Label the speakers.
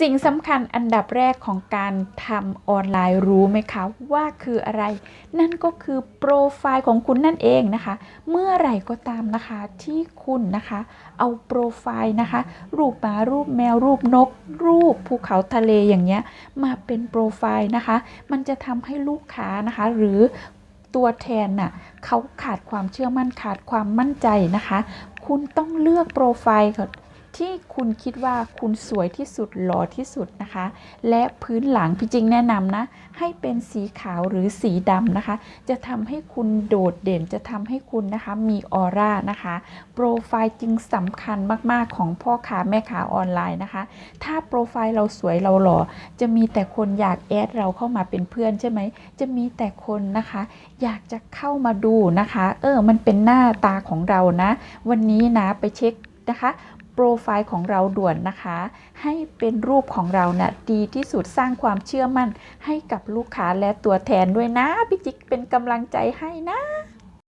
Speaker 1: สิ่งสำคัญอันดับแรกของการทำออนไลน์รู้ไหมคะ ว่าคืออะไร นั่นก็คือโปรไฟล์ของคุณนั่นเองนะคะ เมื่อไหร่ก็ตามนะคะที่คุณนะคะ เอาโปรไฟล์นะคะ รูปหมารูปแมวรูปนก รูปภูเขาทะเลอย่างเงี้ยมาเป็นโปรไฟล์นะคะ มันจะทำให้ลูกค้านะคะ หรือตัวแทนน่ะเขาขาดความเชื่อมั่นขาดความมั่นใจนะคะ คุณต้องเลือกโปรไฟล์ก่อน ที่คุณคิดว่าคุณสวยที่สุดหล่อที่สุดนะคะ และพื้นหลังพี่จริงแนะนำนะ ให้เป็นสีขาวหรือสีดำนะคะ จะทำให้คุณโดดเด่นจะทำให้คุณนะคะมีออร่านะคะโปรไฟล์จึงสำคัญมากๆของพ่อค้าแม่ค้าออนไลน์นะคะ ถ้าโปรไฟล์เราสวยเราหล่อจะมีแต่คนอยากแอดเราเข้ามาเป็นเพื่อนใช่ไหมจะมีแต่คนนะคะ อยากจะเข้ามาดูนะคะ เออมันเป็นหน้าตาของเรานะ วันนี้นะไปเช็คนะคะ รไฟล์ของเราด่วนนะคะ ให้เป็นรูปของเรานะ่ะดีที่สุดสร้างความเชื่อมั่นให้กับลูกค้าและตัวแทนด้วยนะพี่จิ๊กเป็นกำลังใจให้นะ